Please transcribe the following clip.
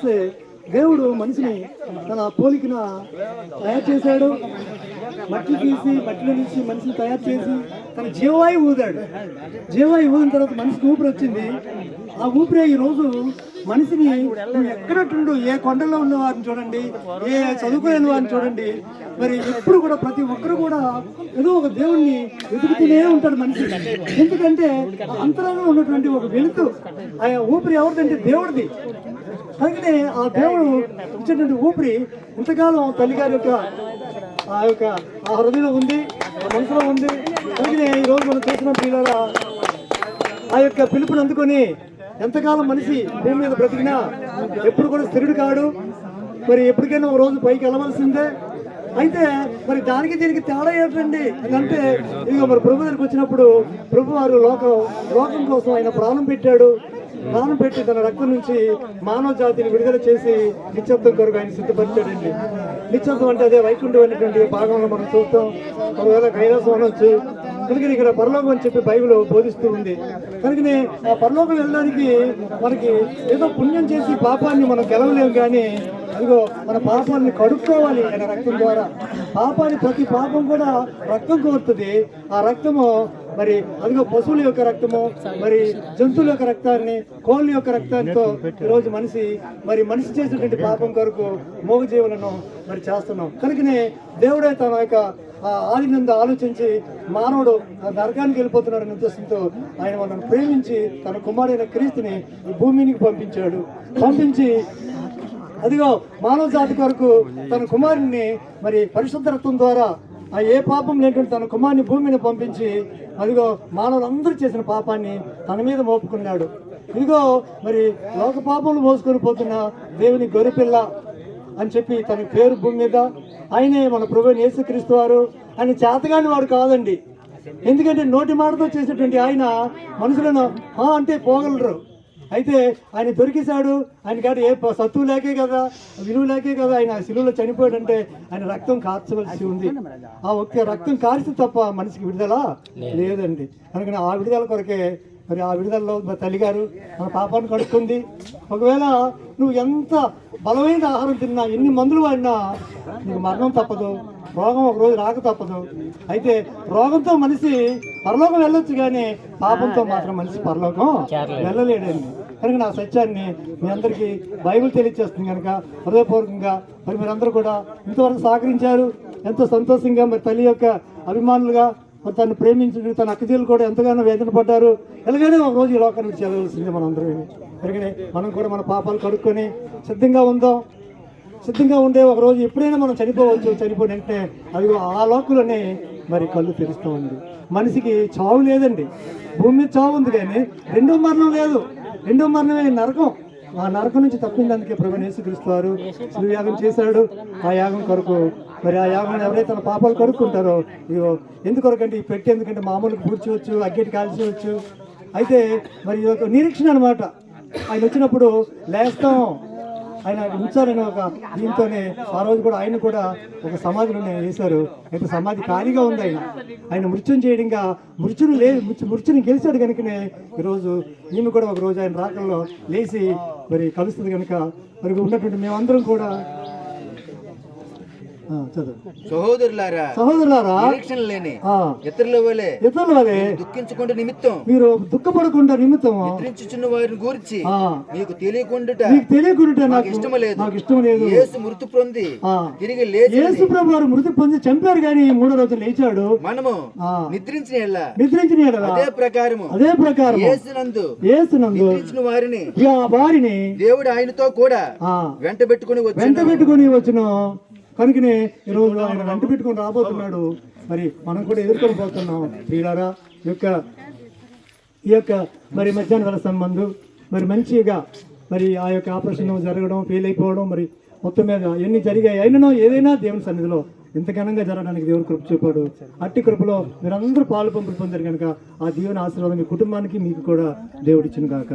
చూస్తే దేవుడు మనిషిని తన పోలికన తయారు చేశాడు. మట్టి తీసి మట్టిలో నుంచి మనిషిని తయారు చేసి తన జీవవాయు ఊదాడు. జీవవాయు ఊదిన తర్వాత మనిషికి ఊపిరి వచ్చింది. ఆ ఊపిరి ఈ రోజు మనిషిని ఎక్కడట్టుండు ఏ కొండలో ఉన్న వారిని చూడండి ఏ చదువుకోలేని వారిని చూడండి. మరి ఎప్పుడు కూడా ప్రతి ఒక్కరు కూడా ఏదో ఒక దేవుణ్ణి వెతుకుతూనే ఉంటాడు మనిషి. ఎందుకంటే ఆ ఉన్నటువంటి ఒక వెలుతు ఆ ఊపిరి ఎవరిదంటే దేవుడిది. అందుకనే ఆ దేవుడు ఇచ్చినటువంటి ఊపిరి ఇంతకాలం తల్లిగారి యొక్క ఆ యొక్క ఆ హృదయంలో ఉంది ఆ మనసులో ఉంది. అందుకనే ఈ మనం చూసిన పిల్లల ఆ యొక్క పిలుపుని అందుకొని ఎంతకాలం మనిషి భూమి మీద బ్రతికినా ఎప్పుడు కూడా స్థిరుడు కాడు. మరి ఎప్పటికైనా ఒక రోజు పైకి వెళ్ళవలసిందే. అయితే మరి దానికి దీనికి తేడా ఏంటండి అంటే ఇదిగో మరి ప్రభు దగ్గరికి వచ్చినప్పుడు ప్రభు వారు లోకం లోకం కోసం ఆయన ప్రాణం పెట్టాడు. ప్రాణం పెట్టి తన రక్తం నుంచి మానవ జాతిని విడుదల చేసి నిశ్శబ్దం కొరకు ఆయన సిద్ధపరిచాడండి. నిత్యత్వం అంటే అదే వైకుంఠం అనేటువంటి భాగంలో మనం చూస్తాం. ఒకవేళ కైలాసం అనొచ్చు కనుక ఇక్కడ పరలోకం అని చెప్పి బైబిల్ బోధిస్తూ ఉంది. కనుకనే ఆ పరలోకం వెళ్ళడానికి మనకి ఏదో పుణ్యం చేసి పాపాన్ని మనం గెలవలేము కానీ అదిగో మన పాపాన్ని కడుక్కోవాలి ఆయన రక్తం ద్వారా. పాపాన్ని ప్రతి పాపం కూడా రక్తం కోరుతుంది. ఆ రక్తము మరి అదిగో పశువుల యొక్క రక్తము మరి జంతువుల యొక్క రక్తాన్ని కోళ్ళ యొక్క రక్తంతో ఈరోజు మనిషి మరి మనిషి చేసినటువంటి పాపం కొరకు మోగజీవులను మరి చేస్తున్నాం. కనుకనే దేవుడే తన యొక్క ఆ ఆలోచించి మానవుడు ఆ నరకానికి వెళ్ళిపోతున్నాడనే ఉద్దేశంతో ఆయన మనల్ని ప్రేమించి తన కుమారుడైన క్రీస్తుని ఈ భూమినికి పంపించాడు. పంపించి అదిగో మానవ జాతి కొరకు తన కుమారుణ్ణి మరి పరిశుద్ధ రక్తం ద్వారా ఆ ఏ పాపం లేకుండా తన కుమారుని భూమిని పంపించి అదిగో మానవులందరూ చేసిన పాపాన్ని తన మీద మోపుకున్నాడు. ఇదిగో మరి లోక పాపములు మోసుకొని పోతున్న దేవుని గొరిపిల్ల అని చెప్పి తన పేరు భూమి మీద ఆయనే మన ప్రభు యేసుక్రీస్తు వారు. ఆయన చేతగాని వాడు కాదండి. ఎందుకంటే నోటి మాటతో చేసేటువంటి ఆయన మనుషులను "ఆ" అంటే పోగలరు. అయితే ఆయన దొరికేశాడు. ఆయన కాడ ఏ సత్తువు లేకే కదా విలువ లేకే కదా ఆయన శిలువలో చనిపోయాడంటే ఆయన రక్తం కార్చవలసి ఉంది. ఆ ఒక్క రక్తం కార్చి తప్ప మనిషికి విడుదల? లేదండి. అందుకని ఆ విడుదల కొరకే మరి ఆ విడుదలలో మా తల్లిగారు మన పాపాన్ని కడుక్కుంది. ఒకవేళ నువ్వు ఎంత బలమైన ఆహారం తిన్నా ఎన్ని మందులు వాడినా నీకు మరణం తప్పదు. రోగం ఒక రోజు రాక తప్పదు. అయితే రోగంతో మనిషి పరలోకం వెళ్ళొచ్చు కానీ పాపంతో మాత్రం మనిషి పరలోకం వెళ్ళలేడండి. కనుక నా సత్యాన్ని మీ అందరికీ బైబిల్ తెలియజేస్తుంది కనుక హృదయపూర్వకంగా మరి మీరందరూ కూడా ఇంతవరకు సహకరించారు. ఎంతో సంతోషంగా మరి తల్లి యొక్క అభిమానులుగా మరి తను ప్రేమించిన తన అక్కజీలు కూడా ఎంతగానో వేదన పడ్డారు. ఎలాగైనా ఒక రోజు ఈ లోకాన్ని విడిచి వెళ్ళవలసిందే మనం మనం కూడా మన పాపాలు కడుక్కొని సిద్ధంగా ఉందాం. సిద్ధంగా ఉండే ఒక రోజు ఎప్పుడైనా మనం చనిపోవచ్చు. చనిపోయిన వెంటనే అది ఆ లోకులోనే మరి కళ్ళు తెరుస్తూ ఉంది. మనిషికి చావు లేదండి. భూమి మీద చావు ఉంది కానీ రెండో మరణం లేదు. రెండో మరణమే నరకం. ఆ నరకం నుంచి తప్పిందందుకే ప్రభు యేసుక్రీస్తు వారు యాగం చేశాడు. ఆ యాగం కొరకు మరి ఆ యాగం ఎవరైతే తన పాపాలు కడుక్కుంటారో ఇగో ఎందుకొరకంటే ఈ పెట్టి ఎందుకంటే మామూలుగా పూడ్చవచ్చు అగ్గేటి కాల్చవచ్చు. అయితే మరి ఇది ఒక నిరీక్షణ అనమాట ఆయన వచ్చినప్పుడు లేస్తాం. ఆయన ఉంచారని ఒక దీంతోనే ఆ రోజు కూడా ఆయన కూడా ఒక సమాధిలోనే వేశారు. అయితే సమాధి ఖాళీగా ఉంది ఆయన. ఆయన మృత్యుని చేయడంగా మృత్యుని లే మృత్యుని గెలిచాడు కనుకనే ఈరోజు ఈమె కూడా ఒక రోజు ఆయన రాకల్లో లేచి మరి కలుస్తుంది కనుక మరి ఉన్నటువంటి మేమందరం కూడా సహోదరులారా సహోదరులారా నిరీక్షణ లేని ఇతరుల వలె ఇతరుల వలె దుఃఖించుకుంటే నిమిత్తం మీరు దుఃఖపడకుండా నిమిత్తం నిద్రించుచున్న వారిని గూర్చి మీకు తెలియకుండా మీకు తెలియకుండా నాకు ఇష్టం లేదు నాకు ఇష్టం లేదు యేసు మృతి పొంది. తిరిగి లేచి యేసు ప్రభు వారు మృతి పొంది చంపారు కానీ మూడో రోజు లేచాడు మనము. నిద్రించిన నిద్రించిన అదే ప్రకారము అదే ప్రకారం యేసునందు యేసునందు నిద్రించిన వారిని వారిని దేవుడు ఆయనతో కూడా వెంట పెట్టుకుని వెంట పెట్టుకొని వచ్చిన కనుకనే ఈ రోజు ఆయన వెంట పెట్టుకొని రాబోతున్నాడు. మరి మనం కూడా ఎదుర్కొని పోతున్నాం. ప్రియులారా ఈ యొక్క ఈ యొక్క మరి మధ్యాహ్న వేళ సంబంధం మరి మంచిగా మరి ఆ యొక్క ఆపరేషన్ జరగడం ఫెయిల్ అయిపోవడం మరి మొత్తం మీద ఎన్ని జరిగాయి అయిననో ఏదైనా దేవుని సన్నిధిలో ఇంత ఘనంగా జరగడానికి దేవుని కృప చూపాడు. అట్టి కృపలో మీరందరూ పాలు పంపులు పొందారు కనుక ఆ దేవుని ఆశీర్వాదం మీ కుటుంబానికి మీకు కూడా దేవుడిచ్చిన కాక